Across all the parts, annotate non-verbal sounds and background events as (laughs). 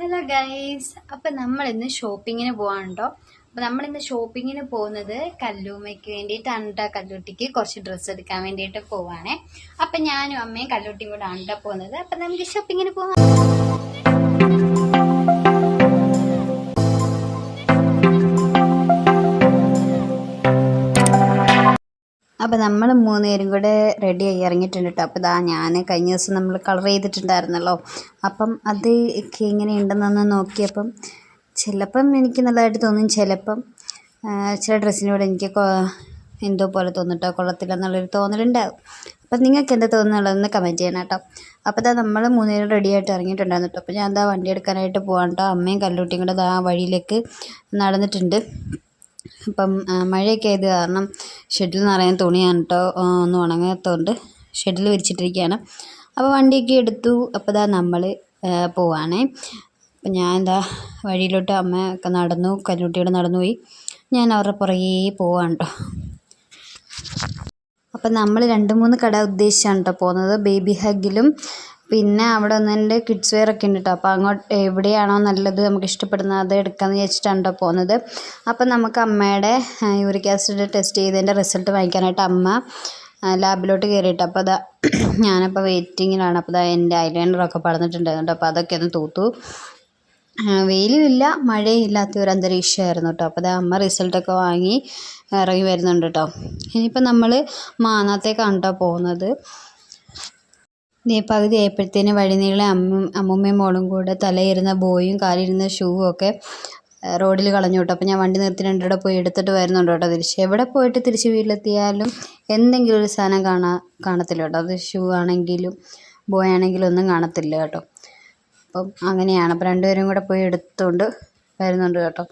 Hello guys അപ്പം നമ്മൾ ഇന്ന് ഷോപ്പിങ്ങിന് പോകാനുണ്ടോ അപ്പം നമ്മൾ ഇന്ന് ഷോപ്പിങ്ങിന് പോകുന്നത് കല്ലൂമ്മയ്ക്ക് വേണ്ടിയിട്ടാണ് കേട്ടോ കല്ലൂട്ടിക്ക് കുറച്ച് ഡ്രസ്സ് എടുക്കാൻ വേണ്ടിയിട്ട് പോവാണേ. അപ്പം ഞാനും അമ്മയും കല്ലൂട്ടിയും കൂടെ ആണ് കേട്ടോ പോകുന്നത്. അപ്പം നമുക്ക് ഷോപ്പിങ്ങിന് പോവാം. അപ്പം നമ്മൾ മൂന്നുപേരും കൂടെ റെഡിയായി ഇറങ്ങിയിട്ടുണ്ട് കേട്ടോ അപ്പോൾ ഇതാ ഞാൻ കഴിഞ്ഞ ദിവസം നമ്മൾ കളർ ചെയ്തിട്ടുണ്ടായിരുന്നല്ലോ. അപ്പം അത് എങ്ങനെ ഉണ്ടെന്നൊന്ന് നോക്കിയപ്പം ചിലപ്പം എനിക്ക് നല്ലതായിട്ട് തോന്നും. ചിലപ്പം ചില ഡ്രസ്സിനോട് എനിക്ക് എന്തോ പോലെ തോന്നിട്ടോ കൊള്ളത്തില്ല എന്നുള്ളൊരു തോന്നലുണ്ടാവും. അപ്പം നിങ്ങൾക്ക് എന്താ തോന്നുന്നുള്ളതെന്ന് കമന്റ് ചെയ്യണം കേട്ടോ അപ്പോൾ ഇതാ നമ്മൾ മൂന്നുപേരും റെഡി ആയിട്ട് ഇറങ്ങിയിട്ടുണ്ടായിരുന്നു കേട്ടോ അപ്പോൾ ഞാൻ എന്താ വണ്ടി എടുക്കാനായിട്ട് പോകാൻ കേട്ടോ അമ്മയും കല്ലുട്ടിയും കൂടെ ആ വഴിയിലേക്ക് നടന്നിട്ടുണ്ട്. അപ്പം മഴയൊക്കെ ആയത് കാരണം ഷെഡിൽ നിറയാൻ തുണിയാണ് കേട്ടോ ഒന്നും ഉണങ്ങാത്തതുകൊണ്ട് ഷെഡിൽ വിരിച്ചിട്ടിരിക്കുകയാണ് അപ്പോൾ വണ്ടിയൊക്കെ എടുത്തു. അപ്പോൾ ഇതാ നമ്മൾ പോവാണേ. അപ്പം ഞാൻ എന്താ വഴിയിലോട്ട് അമ്മ ഒക്കെ നടന്നു കല്ലുട്ടിയോട് നടന്നു പോയി ഞാൻ അവരുടെ പുറകെ പോവാണ് കേട്ടോ അപ്പം നമ്മൾ രണ്ട് മൂന്ന് കട ഉദ്ദേശിച്ചാണ് കേട്ടോ പോകുന്നത് ബേബി ഹഗ്ഗിലും പിന്നെ അവിടെ ഒന്നെന്റെ കിഡ്സ് വെയർ ഒക്കെ ഉണ്ട് കേട്ടോ അപ്പോൾ അങ്ങോട്ട് എവിടെയാണോ നല്ലത് നമുക്ക് ഇഷ്ടപ്പെടുന്ന അത് എടുക്കാമെന്ന് വിചാരിച്ചിട്ടാണ് കേട്ടോ പോകുന്നത് അപ്പം നമുക്ക് അമ്മയുടെ യൂറിക് ആസിഡ് ടെസ്റ്റ് ചെയ്തതിന്റെ റിസൾട്ട് വാങ്ങിക്കാനായിട്ട് അമ്മ ലാബിലോട്ട് കയറിയിട്ട് അപ്പോൾ അതാ (clears throat) ഞാനപ്പോൾ വെയിറ്റിങ്ങിലാണ് അപ്പോൾ അതാ എന്റെ ഐലൈനറൊക്കെ പടന്നിട്ടുണ്ടായിരുന്നു അപ്പോൾ അതൊക്കെ ഒന്ന് തൂത്തു. വെയിലുമില്ല ഇല്ലാത്ത ഒരു അന്തരീക്ഷമായിരുന്നു കേട്ടോ അപ്പോൾ ദാ അമ്മ റിസൾട്ടൊക്കെ വാങ്ങി ഇറങ്ങി വരുന്നുണ്ട് കേട്ടോ ഇനിയിപ്പോൾ നമ്മൾ മാനാത്തേക്കാണ് കേട്ടോ പോകുന്നത് പകുതി ആയപ്പോഴത്തേന് വഴിനീളെ അമ്മ അമ്മൂമ്മയും മോളും കൂടെ തലയിരുന്ന ബോയും കാലിരുന്ന ഷൂവും ഒക്കെ റോഡിൽ കളഞ്ഞു കേട്ടോ. അപ്പോൾ ഞാൻ വണ്ടി നിർത്തി രണ്ടിവിടെ പോയി എടുത്തിട്ട് വരുന്നുണ്ട് കേട്ടോ തിരിച്ച്. എവിടെ പോയിട്ട് തിരിച്ച് വീട്ടിലെത്തിയാലും എന്തെങ്കിലും ഒരു സാധനം കാണാ കാണത്തില്ല കേട്ടോ. അത് ഷൂ ആണെങ്കിലും ബോയ് ആണെങ്കിലും ഒന്നും കാണത്തില്ല കേട്ടോ. അപ്പം അങ്ങനെയാണ്. അപ്പം രണ്ടുപേരും കൂടെ പോയി എടുത്തുകൊണ്ട് വരുന്നുണ്ട് കേട്ടോ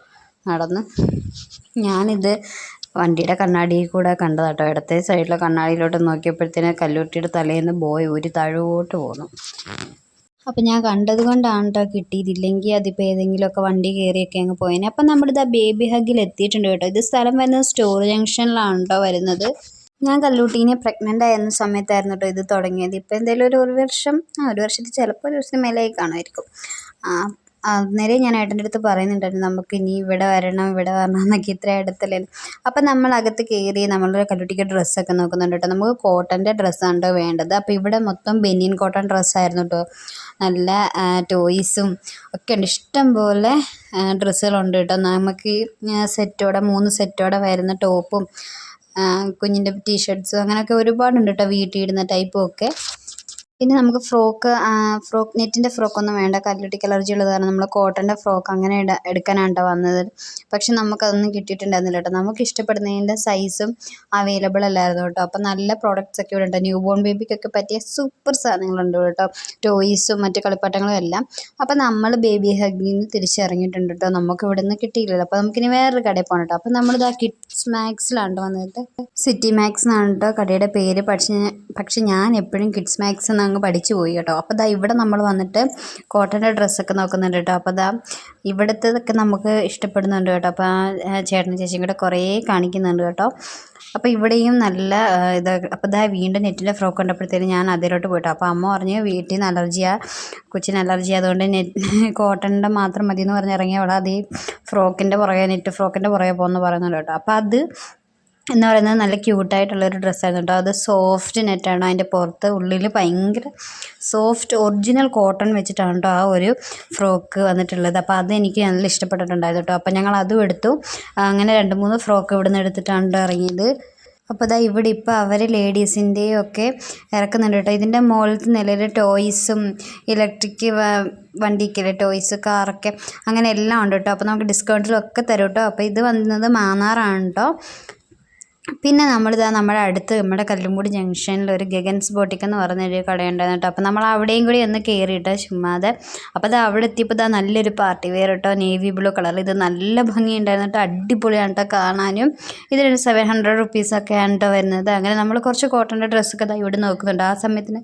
നടന്ന്. ഞാനിത് വണ്ടിയുടെ കണ്ണാടിയിൽ കൂടെ കണ്ടത് കേട്ടോ ഇടത്തെ സൈഡിലെ കണ്ണാടിയിലോട്ട് നോക്കിയപ്പോഴത്തേന് കല്ലുട്ടിയുടെ തലേന്ന് ബോയ് ഊരി താഴോട്ട് പോന്നു. അപ്പം ഞാൻ കണ്ടത് കൊണ്ടാണ് കേട്ടോ കിട്ടിയതില്ലെങ്കിൽ അതിപ്പോൾ ഏതെങ്കിലുമൊക്കെ വണ്ടി കയറിയൊക്കെ അങ്ങ് പോയേനെ. അപ്പം നമ്മളിത് ആ ബേബി ഹഗിൽ എത്തിയിട്ടുണ്ട് കേട്ടോ. ഇത് സ്ഥലം വരുന്നത് സ്റ്റോർ ജംഗ്ഷനിലാണ് കേട്ടോ വരുന്നത്. ഞാൻ കല്ലൂട്ടീനെ പ്രഗ്നന്റ് ആയിരുന്ന സമയത്തായിരുന്നു കേട്ടോ ഇത് തുടങ്ങിയത്. ഇപ്പോൾ എന്തെങ്കിലും ഒരു ഒരു വർഷം ആ ഒരു വർഷത്തിൽ ചിലപ്പോൾ ഒരു വർഷം മേലെയായി കാണുമായിരിക്കും അന്നേരം ഞാൻ ഏട്ടന്റെ അടുത്ത് പറയുന്നുണ്ടായിരുന്നു നമുക്ക് ഇനി ഇവിടെ വരണം ഇവിടെ വരണം എന്നൊക്കെ ഇത്ര അടുത്തല്ലേ. അപ്പം നമ്മൾ അകത്ത് കയറി നമ്മളൊരു കല്ലുട്ടിക്ക് ഡ്രസ്സൊക്കെ നോക്കുന്നുണ്ട് കേട്ടോ. നമുക്ക് കോട്ടന്റെ ഡ്രസ്സാണ് വേണ്ടത്. അപ്പോൾ ഇവിടെ മൊത്തം ബെനിയൻ കോട്ടൺ ഡ്രസ്സായിരുന്നു കേട്ടോ. നല്ല ടോയ്സും ഒക്കെ ഉണ്ട്. ഇഷ്ടം പോലെ ഡ്രസ്സുകളുണ്ട് കേട്ടോ. നമുക്ക് സെറ്റോടെ മൂന്ന് സെറ്റോടെ വരുന്ന ടോപ്പും കുഞ്ഞിന്റെ ടീഷർട്ട്സും അങ്ങനെയൊക്കെ ഒരുപാടുണ്ട് കേട്ടോ. വീട്ടിൽ ഇടുന്ന ടൈപ്പും ഒക്കെ. പിന്നെ നമുക്ക് ഫ്രോക്ക് ഫ്രോക്ക് നെറ്റിന്റെ ഫ്രോക്കൊന്നും വേണ്ട. കല്ലുട്ടിക്ക് അലർജി ഉള്ളത് കാരണം നമ്മൾ കോട്ടന്റെ ഫ്രോക്ക് അങ്ങനെ എടുക്കാനാണ് കേട്ടോ വന്നത്. പക്ഷെ നമുക്കതൊന്നും കിട്ടിയിട്ടുണ്ടായിരുന്നില്ല കേട്ടോ നമുക്ക് ഇഷ്ടപ്പെടുന്നതിന്റെ സൈസും അവൈലബിൾ അല്ലായിരുന്നു കേട്ടോ അപ്പം നല്ല പ്രോഡക്റ്റ്സ് ഒക്കെ ഇവിടെ ഉണ്ട് ന്യൂ ബോൺ ബേബിക്കൊക്കെ പറ്റിയ സൂപ്പർ സാധനങ്ങളുണ്ട് കേട്ടോ ടോയ്സും മറ്റു കളിപ്പാട്ടങ്ങളും എല്ലാം. അപ്പം നമ്മൾ ബേബി ഹഗ്ഗിൽ നിന്ന് തിരിച്ചിറങ്ങിയിട്ടുണ്ട് കേട്ടോ നമുക്ക് ഇവിടെ നിന്ന് കിട്ടിയില്ലല്ലോ. അപ്പോൾ നമുക്കിനി വേറൊരു കടയിൽ പോകണം കേട്ടോ അപ്പം നമ്മളിതാ കിഡ്സ് മാക്സിലാണ് വന്നിട്ട് സിറ്റി മാക്സ് എന്നാണ് കേട്ടോ കടയുടെ പേര്. പക്ഷേ പക്ഷെ ഞാൻ എപ്പോഴും കിഡ്സ് മാക്സ് എന്ന് അങ്ങ് പഠിച്ചു പോയി കേട്ടോ. അപ്പോൾ ദാ ഇവിടെ നമ്മൾ വന്നിട്ട് കോട്ടന്റെ ഡ്രസ്സൊക്കെ നോക്കുന്നുണ്ട് കേട്ടോ. അപ്പോൾ ദാ ഇവിടുത്തതൊക്കെ നമുക്ക് ഇഷ്ടപ്പെടുന്നുണ്ട് കേട്ടോ. അപ്പോൾ ആ ചേട്ടനും ചേച്ചിയും കൂടെ കുറേ കാണിക്കുന്നുണ്ട് കേട്ടോ. അപ്പോൾ ഇവിടെയും നല്ല ഇത് അപ്പോൾ ദാ വീണ്ടും നെറ്റിലെ ഫ്രോക്ക് കണ്ടപ്പോഴത്തേനും ഞാൻ അതിലോട്ട് പോയിട്ടോ. അപ്പോൾ അമ്മ പറഞ്ഞു വീട്ടിൽ നിന്ന് അലർജിയാണ് കൊച്ചിന് അലർജി അതുകൊണ്ട് നെറ്റ് (laughs) കോട്ടന്റെ മാത്രം മതി എന്ന് പറഞ്ഞ് ഇറങ്ങിയ അവിടെ അത് ഈ ഫ്രോക്കിന്റെ പുറകെ നെറ്റ് ഫ്രോക്കിന്റെ പുറകെ പോകുമെന്ന് പറയുന്നുണ്ട് കേട്ടോ. അപ്പോൾ അത് എന്ന് പറയുന്നത് നല്ല ക്യൂട്ടായിട്ടുള്ളൊരു ഡ്രസ്സായിരുന്നു കേട്ടോ. അത് സോഫ്റ്റ് നെറ്റാണ്. അതിന്റെ പുറത്ത് ഉള്ളിൽ ഭയങ്കര സോഫ്റ്റ് ഒറിജിനൽ കോട്ടൺ വെച്ചിട്ടാണ് കേട്ടോ ആ ഒരു ഫ്രോക്ക് വന്നിട്ടുള്ളത്. അപ്പോൾ അത് എനിക്ക് നല്ല ഇഷ്ടപ്പെട്ടിട്ടുണ്ടായിരുന്നു കേട്ടോ. അപ്പോൾ ഞങ്ങൾ അതും എടുത്തു. അങ്ങനെ രണ്ട് മൂന്ന് ഫ്രോക്ക് ഇവിടെ നിന്ന് എടുത്തിട്ടാണ് ഇറങ്ങിയത്. അപ്പോൾ ദാ ഇവിടെ ഇപ്പോൾ അവർ ലേഡീസിന്റെയും ഒക്കെ ഇറക്കുന്നുണ്ട് കേട്ടോ. ഇതിന്റെ മുകളിലത്തെ നിലയിൽ ടോയ്സും ഇലക്ട്രിക് വണ്ടിക്കൽ ടോയ്സ് കാറൊക്കെ അങ്ങനെ എല്ലാം ഉണ്ട് കേട്ടോ. അപ്പോൾ നമുക്ക് ഡിസ്കൗണ്ടിലൊക്കെ തരും കേട്ടോ. അപ്പോൾ ഇത് വന്നത് മാന്നാറാണ് കേട്ടോ. പിന്നെ നമ്മളിതാ നമ്മുടെ അടുത്ത് നമ്മുടെ കല്ലുംകൂടി ജംഗ്ഷനിൽ ഒരു ഗഗൻസ് ബോട്ടിക് എന്ന് പറഞ്ഞൊരു കടയുണ്ടായിരുന്നു കേട്ടോ. അപ്പോൾ നമ്മൾ അവിടെയും കൂടി ഒന്ന് കയറിയിട്ട് ചുമ്മാതെ. അപ്പോൾ അത് അവിടെ എത്തിയപ്പോൾ ഇതാ നല്ലൊരു പാർട്ടി വെയർ കേട്ടോ. നേവി ബ്ലൂ കളർ ഇത് നല്ല ഭംഗിയുണ്ടായിരുന്നു കേട്ടോ. അടിപൊളിയാണ് കേട്ടോ കാണാനും. ഇതിനൊരു സെവൻ ഹൺഡ്രഡ് റുപ്പീസൊക്കെയാണ് കേട്ടോ വരുന്നത്. അങ്ങനെ നമ്മൾ കുറച്ച് കോട്ടന്റെ ഡ്രസ്സൊക്കെ ഇതാ ഇവിടെ നോക്കുന്നുണ്ട്. ആ സമയത്തിന്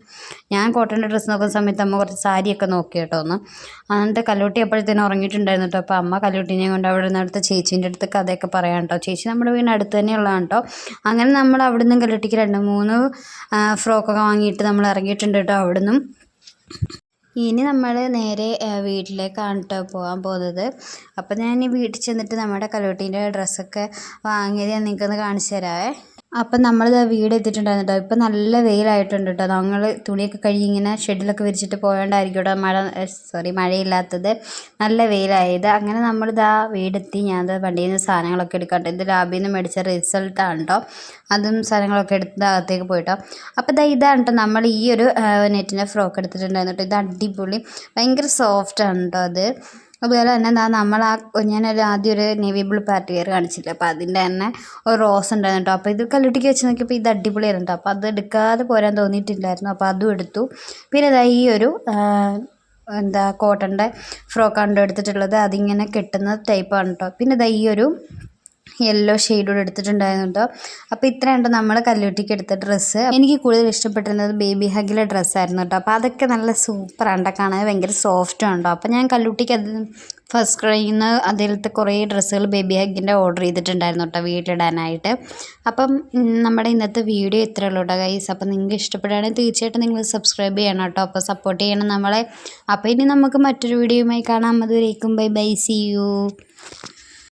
ഞാൻ കോട്ടന്റെ ഡ്രസ്സ് നോക്കുന്ന സമയത്ത് അമ്മ കുറച്ച് സാരിയൊക്കെ നോക്കി കേട്ടോ ഒന്ന്. എന്നിട്ട് കല്ലൂട്ടി അപ്പോഴത്തേനും ഉറങ്ങിയിട്ടുണ്ടായിരുന്നു കേട്ടോ. അപ്പോൾ അമ്മ കല്ലൂട്ടിനെ കൊണ്ട് അവിടെ നിന്ന് അടുത്ത ചേച്ചീന്റെ അടുത്ത് കഥയൊക്കെ പറയാം കേട്ടോ. ചേച്ചി നമ്മുടെ വീടിനടുത്ത് തന്നെയുള്ളതാണ് കേട്ടോ. അങ്ങനെ നമ്മൾ അവിടെ നിന്നും കല്ലട്ടിക്ക് രണ്ട് മൂന്ന് ഫ്രോക്കൊക്കെ വാങ്ങിയിട്ട് നമ്മൾ ഇറങ്ങിയിട്ടുണ്ട് കേട്ടോ അവിടെ നിന്നും ഇനി നമ്മൾ നേരെ വീട്ടിലേക്കാണ് കേട്ടോ പോകാൻ പോകുന്നത്. അപ്പോൾ ഞാൻ വീട്ടിൽ ചെന്നിട്ട് നമ്മുടെ കല്ലുട്ടീന്റെ ഡ്രസ്സൊക്കെ വാങ്ങിയത് ഞാൻ നിങ്ങൾക്കൊന്ന് കാണിച്ചു തരാവേ. അപ്പം നമ്മളിത് വീട് എത്തിയിട്ടുണ്ടായിരുന്നു കേട്ടോ ഇപ്പം നല്ല വെയിലായിട്ടുണ്ട് കേട്ടോ ഞങ്ങൾ തുണിയൊക്കെ കഴുകി ഇങ്ങനെ ഷെഡിലൊക്കെ വിരിച്ചിട്ട് പോയോണ്ടായിരിക്കും കേട്ടോ മഴ സോറി മഴയില്ലാത്തത്. നല്ല വെയിലായത്. അങ്ങനെ നമ്മളിതാ വീടെത്തി. ഞാനത് വണ്ടിയിൽ നിന്ന് സാധനങ്ങളൊക്കെ എടുക്കാം ഇത് ലാബിൽ നിന്ന് മേടിച്ച റിസൾട്ടാണ് കേട്ടോ അതും സാധനങ്ങളൊക്കെ എടുത്ത് അകത്തേക്ക് പോയിട്ടോ അപ്പോൾ ഇതാ ഇതാണ് കേട്ടോ നമ്മൾ ഈ ഒരു നെറ്റിന്റെ ഫ്രോക്ക് എടുത്തിട്ടുണ്ടായിരുന്നു കേട്ടോ ഇത് അടിപൊളി ഭയങ്കര സോഫ്റ്റാണ് കേട്ടോ അത്. അതുപോലെ തന്നെ എന്താ നമ്മൾ ആ ഞാനൊരു ആദ്യം ഒരു നേവി ബ്ലൂ പാർട്ടി വെയർ കാണിച്ചില്ല? അപ്പോൾ അതിന്റെ തന്നെ ഒരു റോസ് ഉണ്ടായിരുന്നു കേട്ടോ അപ്പോൾ ഇത് കല്ലുട്ടിക്ക് വെച്ച് നോക്കിയപ്പോൾ ഇത് അടിപൊളിയായിരുന്നു കേട്ടോ അപ്പോൾ അത് എടുക്കാതെ പോരാൻ തോന്നിയിട്ടില്ലായിരുന്നു. അപ്പോൾ അതും എടുത്തു. പിന്നെ ഇതാ ഈ ഒരു എന്താ കോട്ടന്റെ ഫ്രോക്കാണ് എടുത്തിട്ടുള്ളത് അതിങ്ങനെ കെട്ടുന്ന ടൈപ്പാണ് കേട്ടോ പിന്നെ ഇതാ ഈ ഒരു യെല്ലോ ഷെയ്ഡോട് എടുത്തിട്ടുണ്ടായിരുന്നു കേട്ടോ അപ്പോൾ ഇത്രയുണ്ട് നമ്മൾ കല്ലുട്ടിക്ക് എടുത്ത ഡ്രസ്സ് എനിക്ക് കൂടുതൽ ഇഷ്ടപ്പെട്ടിരുന്നത് ബേബി ഹഗിലെ ഡ്രസ്സായിരുന്നു കേട്ടോ അപ്പോൾ അതൊക്കെ നല്ല സൂപ്പറാണ് കാണാൻ ഭയങ്കര സോഫ്റ്റും ഉണ്ടോ അപ്പോൾ ഞാൻ കല്ലുട്ടിക്ക് അത് ഫസ്റ്റ് ക്രൈയിൽ നിന്ന് അതിലത്തെ കുറേ ഡ്രസ്സുകൾ ബേബി ഹഗിന്റെ ഓർഡർ ചെയ്തിട്ടുണ്ടായിരുന്നു കേട്ടോ വീട്ടിലിടാനായിട്ട്. അപ്പം നമ്മുടെ ഇന്നത്തെ വീഡിയോ ഇത്രയേ ഉള്ളൂ കേട്ടോ ഗൈസ് അപ്പം നിങ്ങൾക്ക് ഇഷ്ടപ്പെടുകയാണെങ്കിൽ തീർച്ചയായിട്ടും നിങ്ങൾ സബ്സ്ക്രൈബ് ചെയ്യണം കേട്ടോ അപ്പോൾ സപ്പോർട്ട് ചെയ്യണം നമ്മളെ. അപ്പോൾ ഇനി നമുക്ക് മറ്റൊരു വീഡിയോയുമായി കാണാം. അതുവരേക്കും ബൈ ബൈ. C U